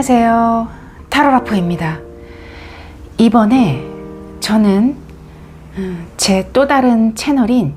안녕하세요. 타로라포입니다. 이번에 저는 음, 제또 다른 채널인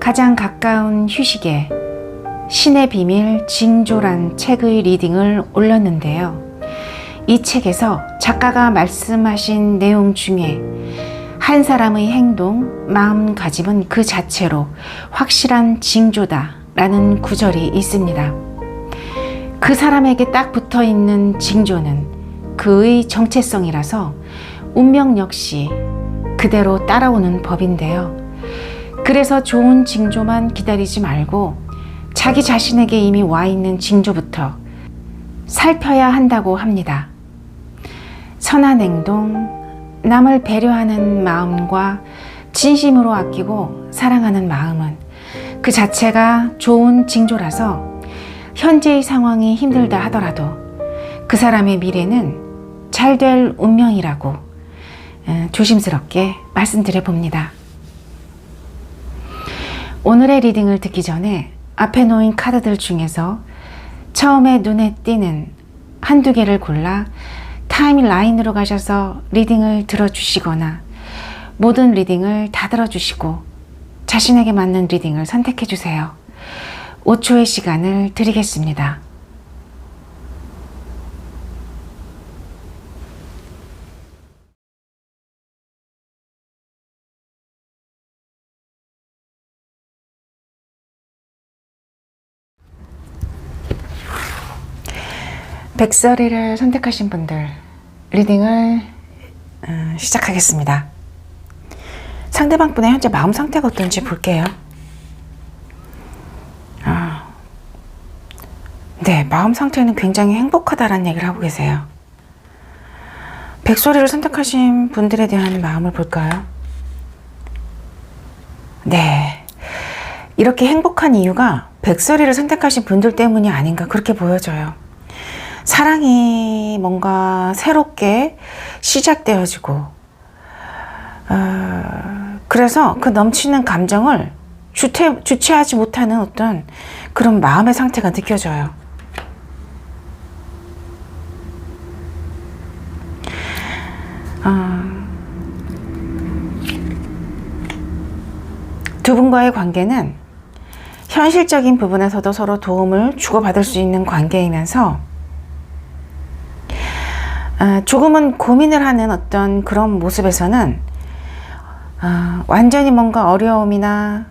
가장 가까운 휴식에 신의 비밀 징조란 책의 리딩을 올렸는데요. 이 책에서 작가가 말씀하신 내용 중에 한 사람의 행동, 마음가짐은 그 자체로 확실한 징조다 라는 구절이 있습니다. 그 사람에게 딱 붙어 있는 징조는 그의 정체성이라서 운명 역시 그대로 따라오는 법인데요. 그래서 좋은 징조만 기다리지 말고 자기 자신에게 이미 와 있는 징조부터 살펴야 한다고 합니다. 선한 행동, 남을 배려하는 마음과 진심으로 아끼고 사랑하는 마음은 그 자체가 좋은 징조라서 현재의 상황이 힘들다 하더라도 그 사람의 미래는 잘 될 운명이라고 어, 조심스럽게 말씀드려 봅니다. 오늘의 리딩을 듣기 전에 앞에 놓인 카드들 중에서 처음에 눈에 띄는 한두 개를 골라 타임라인으로 가셔서 리딩을 들어주시거나 모든 리딩을 다 들어주시고 자신에게 맞는 리딩을 선택해 주세요. 5초의 시간을 드리겠습니다. 백설이를 선택하신 분들 리딩을 음, 시작하겠습니다. 상대방 분의 현재 마음 상태가 어떤지 볼게요. 네, 마음 상태는 굉장히 행복하다라는 얘기를 하고 계세요. 백설이를 선택하신 분들에 대한 마음을 볼까요? 네. 이렇게 행복한 이유가 백설이를 선택하신 분들 때문이 아닌가 그렇게 보여져요. 사랑이 뭔가 새롭게 시작되어지고, 어, 그래서 그 넘치는 감정을 주체, 주체하지 못하는 어떤 그런 마음의 상태가 느껴져요. 어, 두 분과의 관계는 현실적인 부분에서도 서로 도움을 주고받을 수 있는 관계이면서 어, 조금은 고민을 하는 어떤 그런 모습에서는 어, 완전히 뭔가 어려움이나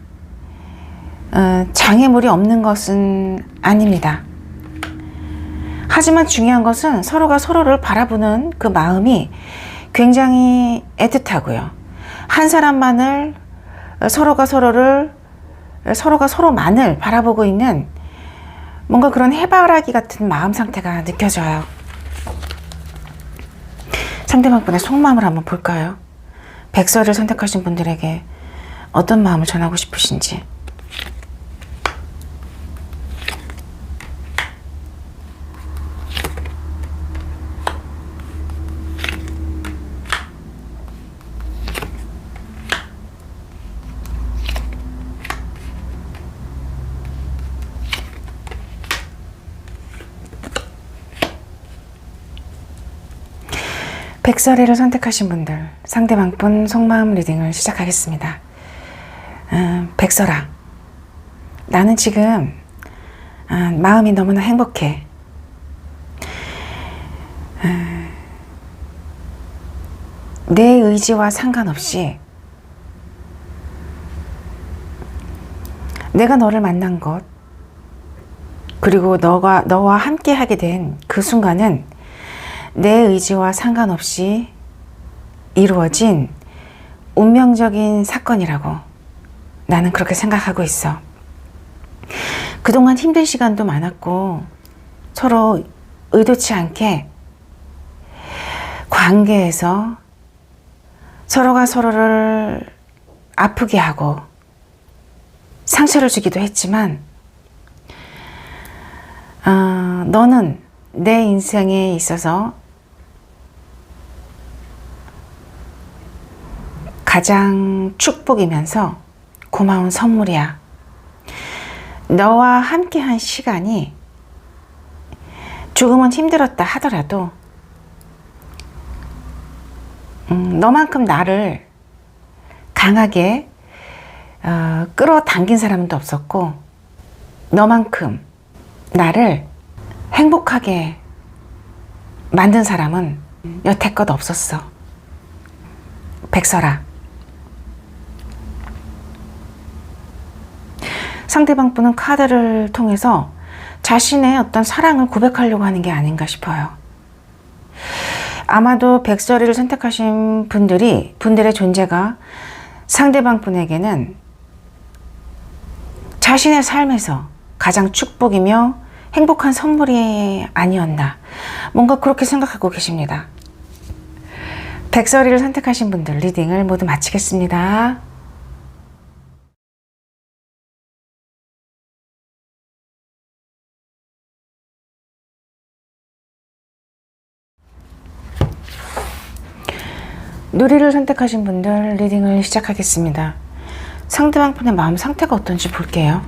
어, 장애물이 없는 것은 아닙니다. 하지만 중요한 것은 서로가 서로를 바라보는 그 마음이 굉장히 애틋하고요. 한 사람만을 서로가 서로를 서로가 서로만을 바라보고 있는 뭔가 그런 해바라기 같은 마음 상태가 느껴져요. 상대방 분의 속마음을 한번 볼까요? 백설을 선택하신 분들에게 어떤 마음을 전하고 싶으신지. 백설이를 선택하신 분들 상대방 분 속마음 리딩을 시작하겠습니다. 음, 백설아, 나는 지금 음, 마음이 너무나 행복해. 음, 내 의지와 상관없이 내가 너를 만난 것 그리고 너가 너와 함께 하게 된 그 순간은 내 의지와 상관없이 이루어진 운명적인 사건이라고 나는 그렇게 생각하고 있어. 그동안 힘든 시간도 많았고 서로 의도치 않게 관계에서 서로가 서로를 아프게 하고 상처를 주기도 했지만 어, 너는 내 인생에 있어서 가장 축복이면서 고마운 선물이야. 너와 함께한 시간이 조금은 힘들었다 하더라도 음, 너만큼 나를 강하게 어, 끌어당긴 사람은 또 없었고 너만큼 나를 행복하게 만든 사람은 여태껏 없었어. 백설아. 상대방 분은 카드를 통해서 자신의 어떤 사랑을 고백하려고 하는 게 아닌가 싶어요. 아마도 백설이를 선택하신 분들이 분들의 존재가 상대방 분에게는 자신의 삶에서 가장 축복이며 행복한 선물이 아니었나 뭔가 그렇게 생각하고 계십니다. 백설이를 선택하신 분들 리딩을 모두 마치겠습니다. 누리를 선택하신 분들 리딩을 시작하겠습니다. 상대방 분의 마음 상태가 어떤지 볼게요.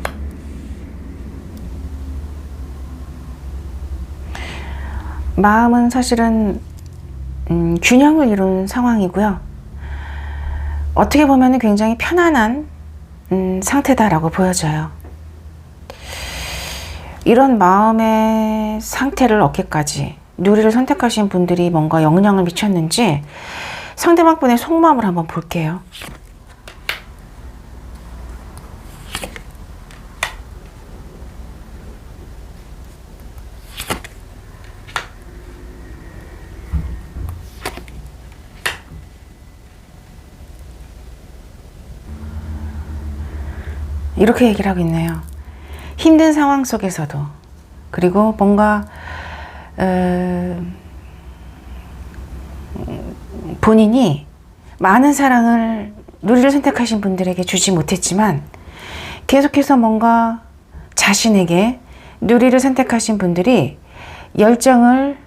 마음은 사실은 음, 균형을 이룬 상황이고요. 어떻게 보면 굉장히 편안한 음, 상태다라고 보여져요. 이런 마음의 상태를 얻기까지 누리를 선택하신 분들이 뭔가 영향을 미쳤는지 상대방 분의 속마음을 한번 볼게요. 이렇게 얘기를 하고 있네요. 힘든 상황 속에서도 그리고 뭔가 어, 본인이 많은 사랑을 누리를 선택하신 분들에게 주지 못했지만 계속해서 뭔가 자신에게 누리를 선택하신 분들이 열정을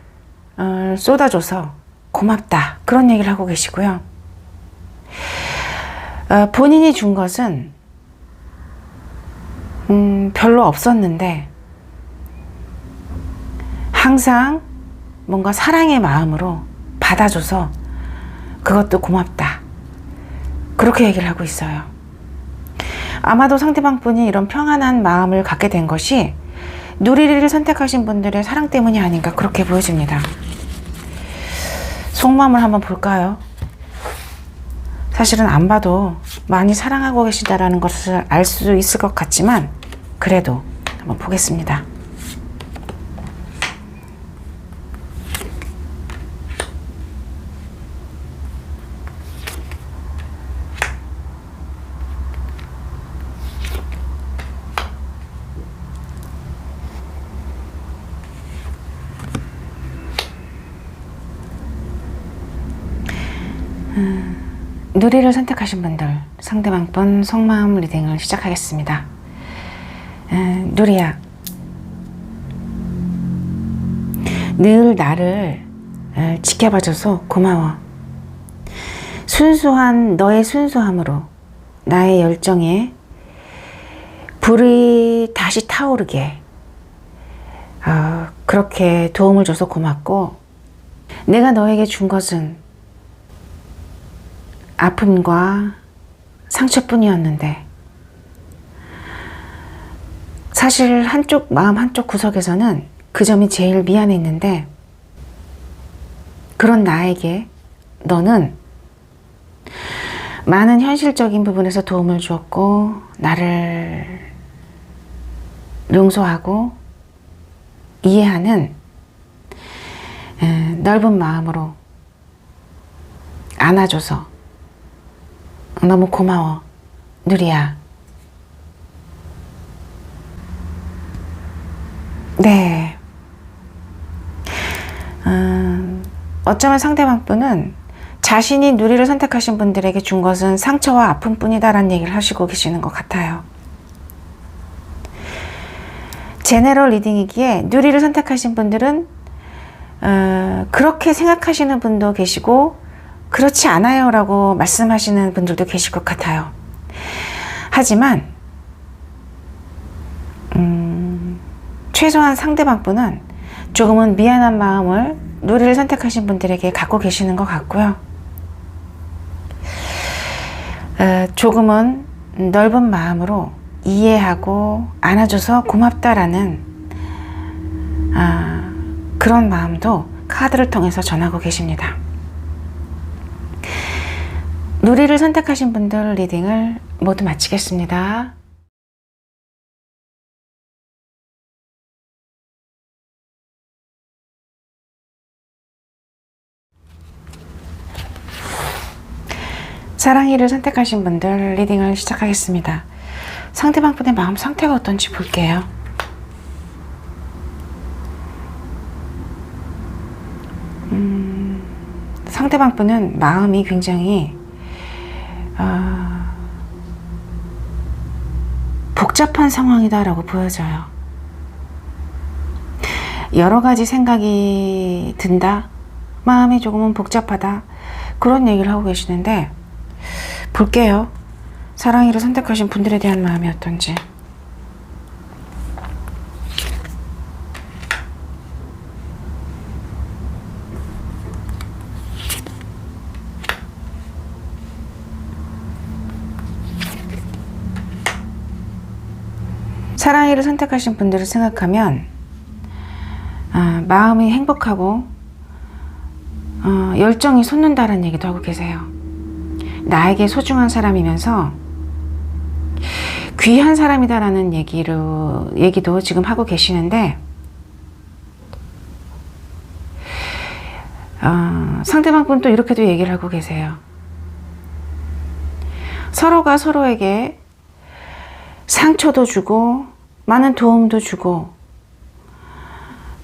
어, 쏟아줘서 고맙다 그런 얘기를 하고 계시고요. 어, 본인이 준 것은 음, 별로 없었는데 항상 뭔가 사랑의 마음으로 받아줘서 그것도 고맙다. 그렇게 얘기를 하고 있어요. 아마도 상대방 분이 이런 평안한 마음을 갖게 된 것이 누리를 선택하신 분들의 사랑 때문이 아닌가 그렇게 보여집니다. 속마음을 한번 볼까요? 사실은 안 봐도 많이 사랑하고 계시다라는 것을 알 수 있을 것 같지만 그래도 한번 보겠습니다. 누리를 선택하신 분들 상대방 분 속마음 리딩을 시작하겠습니다. 에, 누리야, 늘 나를 에, 지켜봐줘서 고마워. 순수한 너의 순수함으로 나의 열정에 불이 다시 타오르게 어, 그렇게 도움을 줘서 고맙고 내가 너에게 준 것은 아픔과 상처뿐이었는데 사실 한쪽 마음 한쪽 구석에서는 그 점이 제일 미안했는데 그런 나에게 너는 많은 현실적인 부분에서 도움을 주었고 나를 용서하고 이해하는 에, 넓은 마음으로 안아줘서 너무 고마워, 누리야. 네. 음, 어쩌면 상대방 분은 자신이 누리를 선택하신 분들에게 준 것은 상처와 아픔뿐이다라는 얘기를 하시고 계시는 것 같아요. 제네럴 리딩이기에 누리를 선택하신 분들은 어, 그렇게 생각하시는 분도 계시고 그렇지 않아요 라고 말씀하시는 분들도 계실 것 같아요. 하지만 음, 최소한 상대방 분은 조금은 미안한 마음을 누리를 선택하신 분들에게 갖고 계시는 것 같고요. 어, 조금은 넓은 마음으로 이해하고 안아줘서 고맙다라는 아, 그런 마음도 카드를 통해서 전하고 계십니다. 누리를 선택하신 분들 리딩을 모두 마치겠습니다. 사랑이를 선택하신 분들 리딩을 시작하겠습니다. 상대방 분의 마음 상태가 어떤지 볼게요. 음, 상대방 분은 마음이 굉장히 아, 복잡한 상황이다라고 보여져요. 여러 가지 생각이 든다. 마음이 조금은 복잡하다. 그런 얘기를 하고 계시는데 볼게요. 사랑이를 선택하신 분들에 대한 마음이 어떤지. 사랑이를 선택하신 분들을 생각하면 아, 마음이 행복하고 어, 열정이 솟는다는 얘기도 하고 계세요. 나에게 소중한 사람이면서 귀한 사람이다라는 얘기로 얘기도 지금 하고 계시는데 어, 상대방 분도 이렇게도 얘기를 하고 계세요. 서로가 서로에게 상처도 주고 많은 도움도 주고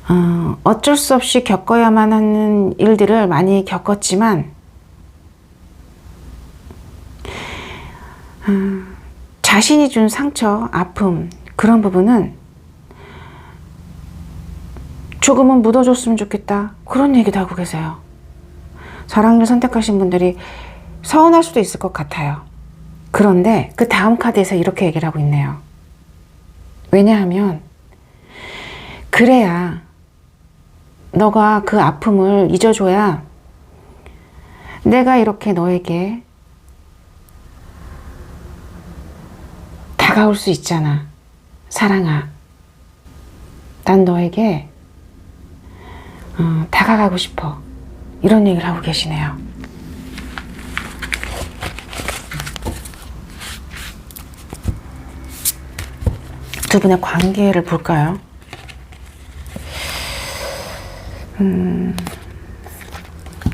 어, 어쩔 수 없이 겪어야만 하는 일들을 많이 겪었지만 어, 자신이 준 상처, 아픔 그런 부분은 조금은 묻어줬으면 좋겠다 그런 얘기도 하고 계세요. 사랑을 선택하신 분들이 서운할 수도 있을 것 같아요. 그런데 그 다음 카드에서 이렇게 얘기를 하고 있네요. 왜냐하면 그래야 너가 그 아픔을 잊어줘야 내가 이렇게 너에게 다가올 수 있잖아. 사랑아. 난 너에게 어, 다가가고 싶어. 이런 얘기를 하고 계시네요. 두 분의 관계를 볼까요? 음,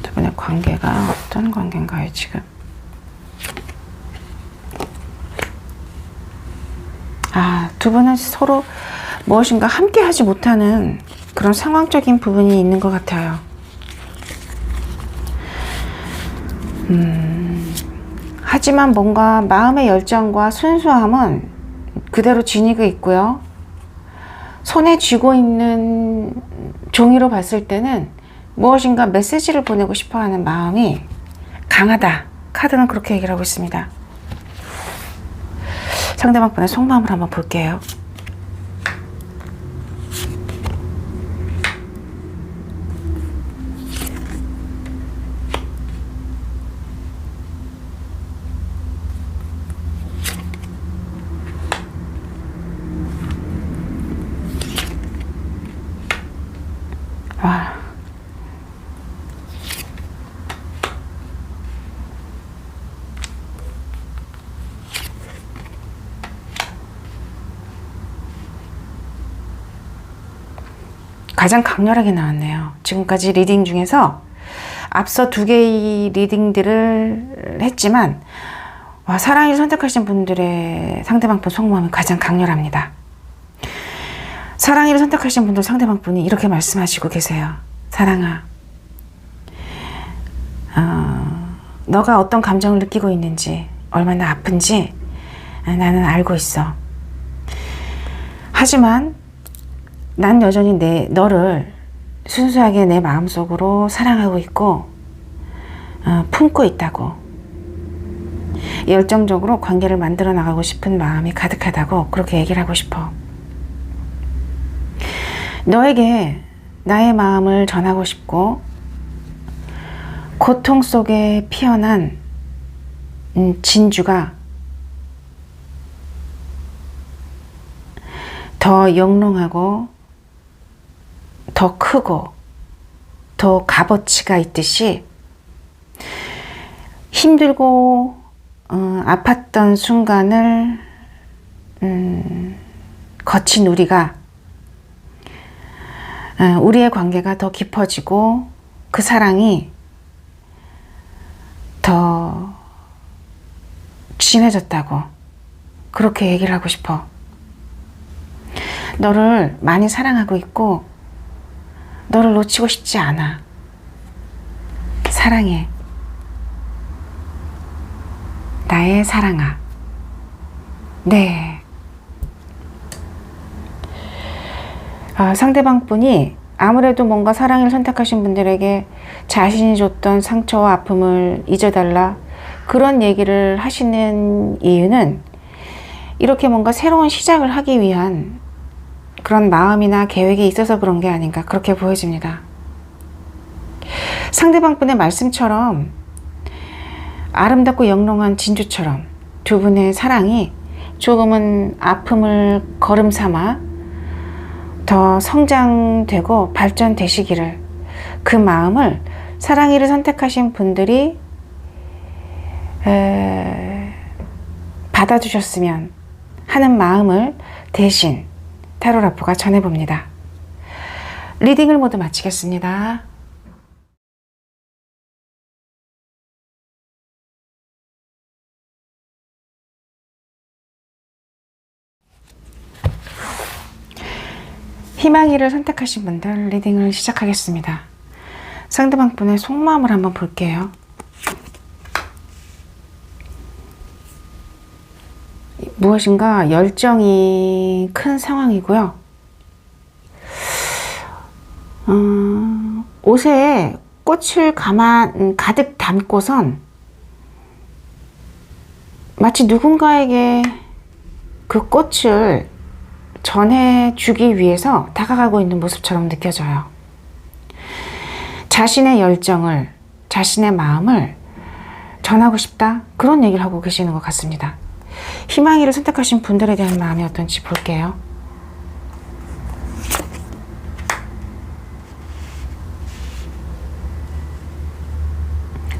두 분의 관계가 어떤 관계인가요, 지금? 아, 두 분은 서로 무엇인가 함께 하지 못하는 그런 상황적인 부분이 있는 것 같아요. 음, 하지만 뭔가 마음의 열정과 순수함은 그대로 지니고 있고요. 손에 쥐고 있는 종이로 봤을 때는 무엇인가 메시지를 보내고 싶어 하는 마음이 강하다. 카드는 그렇게 얘기를 하고 있습니다. 상대방 분의 속마음을 한번 볼게요. 가장 강렬하게 나왔네요. 지금까지 리딩 중에서 앞서 두 개의 리딩들을 했지만 와, 사랑을 선택하신 분들의 상대방 분 속마음이 가장 강렬합니다. 사랑이를 선택하신 분들 상대방 분이 이렇게 말씀하시고 계세요. 사랑아, 어, 너가 어떤 감정을 느끼고 있는지, 얼마나 아픈지 나는 알고 있어. 하지만 난 여전히 내 너를 순수하게 내 마음속으로 사랑하고 있고 어, 품고 있다고. 열정적으로 관계를 만들어 나가고 싶은 마음이 가득하다고 그렇게 얘기를 하고 싶어. 너에게 나의 마음을 전하고 싶고 고통 속에 피어난 음, 진주가 더 영롱하고 더 크고 더 값어치가 있듯이 힘들고 어, 아팠던 순간을 음, 거친 우리가 어, 우리의 관계가 더 깊어지고 그 사랑이 더 진해졌다고 그렇게 얘기를 하고 싶어. 너를 많이 사랑하고 있고 너를 놓치고 싶지 않아. 사랑해. 나의 사랑아. 네. 아, 상대방 분이 아무래도 뭔가 사랑을 선택하신 분들에게 자신이 줬던 상처와 아픔을 잊어달라 그런 얘기를 하시는 이유는 이렇게 뭔가 새로운 시작을 하기 위한 그런 마음이나 계획이 있어서 그런 게 아닌가 그렇게 보여집니다. 상대방 분의 말씀처럼 아름답고 영롱한 진주처럼 두 분의 사랑이 조금은 아픔을 걸음 삼아 더 성장되고 발전되시기를 그 마음을 사랑이를 선택하신 분들이 에, 받아주셨으면 하는 마음을 대신 타로 라프가 전해봅니다. 리딩을 모두 마치겠습니다. 희망이를 선택하신 분들 리딩을 시작하겠습니다. 상대방 분의 속마음을 한번 볼게요. 무엇인가 열정이 큰 상황이고요. 음, 옷에 꽃을 가만 음, 가득 담고선 마치 누군가에게 그 꽃을 전해주기 위해서 다가가고 있는 모습처럼 느껴져요. 자신의 열정을, 자신의 마음을 전하고 싶다? 그런 얘기를 하고 계시는 것 같습니다. 희망이를 선택하신 분들에 대한 마음이 어떤지 볼게요.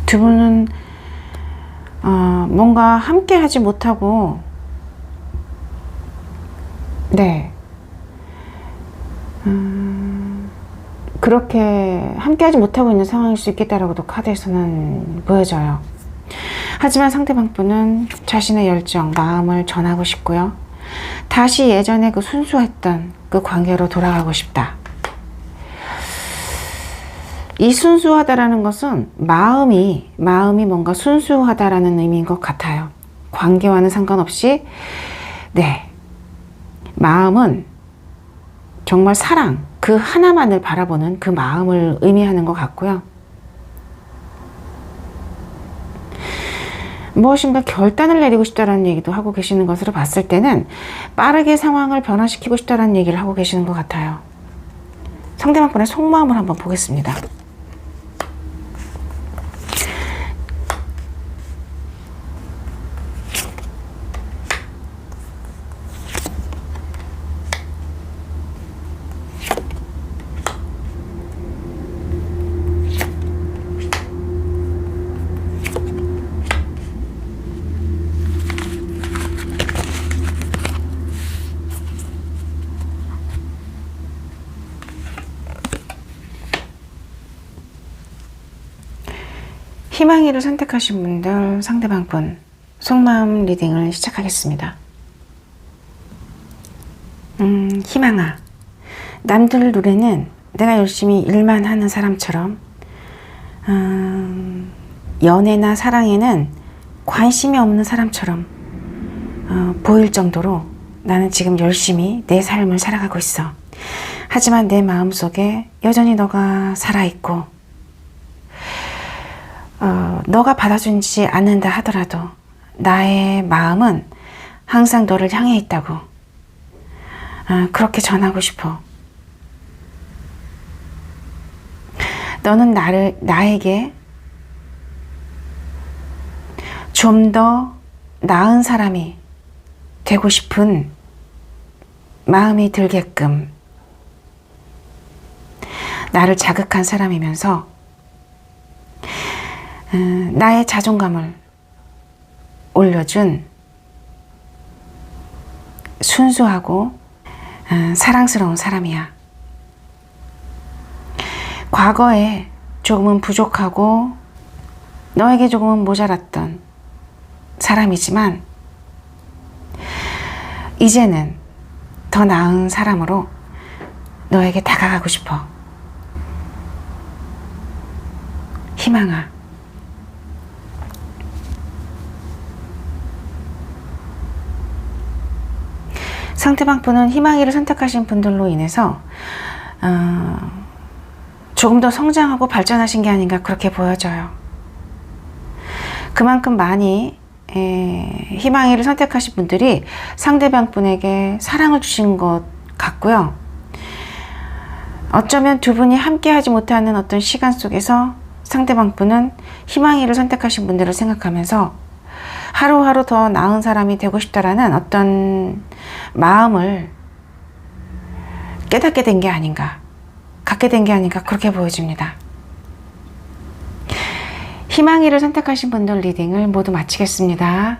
두 분은 어, 뭔가 함께 하지 못하고 네 음, 그렇게 함께 하지 못하고 있는 상황일 수 있겠다라고도 카드에서는 보여져요. 하지만 상대방 분은 자신의 열정, 마음을 전하고 싶고요. 다시 예전에 그 순수했던 그 관계로 돌아가고 싶다. 이 순수하다라는 것은 마음이, 마음이 뭔가 순수하다라는 의미인 것 같아요. 관계와는 상관없이, 네. 마음은 정말 사랑, 그 하나만을 바라보는 그 마음을 의미하는 것 같고요. 무엇인가 결단을 내리고 싶다라는 얘기도 하고 계시는 것으로 봤을 때는 빠르게 상황을 변화시키고 싶다라는 얘기를 하고 계시는 것 같아요. 상대방 분의 속마음을 한번 보겠습니다. 희망이를 선택하신 분들 상대방 분 속마음 리딩을 시작하겠습니다. 음, 희망아. 남들 눈에는 내가 열심히 일만 하는 사람처럼 음, 연애나 사랑에는 관심이 없는 사람처럼 어, 보일 정도로 나는 지금 열심히 내 삶을 살아가고 있어. 하지만 내 마음속에 여전히 너가 살아있고 어, 너가 받아주지 않는다 하더라도 나의 마음은 항상 너를 향해 있다고 어, 그렇게 전하고 싶어. 너는 나를, 나에게 좀 더 나은 사람이 되고 싶은 마음이 들게끔 나를 자극한 사람이면서 음, 나의 자존감을 올려준 순수하고 음, 사랑스러운 사람이야. 과거에 조금은 부족하고 너에게 조금은 모자랐던 사람이지만 이제는 더 나은 사람으로 너에게 다가가고 싶어. 희망아. 상대방 분은 희망이를 선택하신 분들로 인해서 어, 조금 더 성장하고 발전하신 게 아닌가 그렇게 보여져요. 그만큼 많이 에, 희망이를 선택하신 분들이 상대방 분에게 사랑을 주신 것 같고요. 어쩌면 두 분이 함께 하지 못하는 어떤 시간 속에서 상대방 분은 희망이를 선택하신 분들을 생각하면서 하루하루 더 나은 사람이 되고 싶다라는 어떤 마음을 깨닫게 된 게 아닌가, 갖게 된 게 아닌가 그렇게 보여집니다. 희망이를 선택하신 분들 리딩을 모두 마치겠습니다.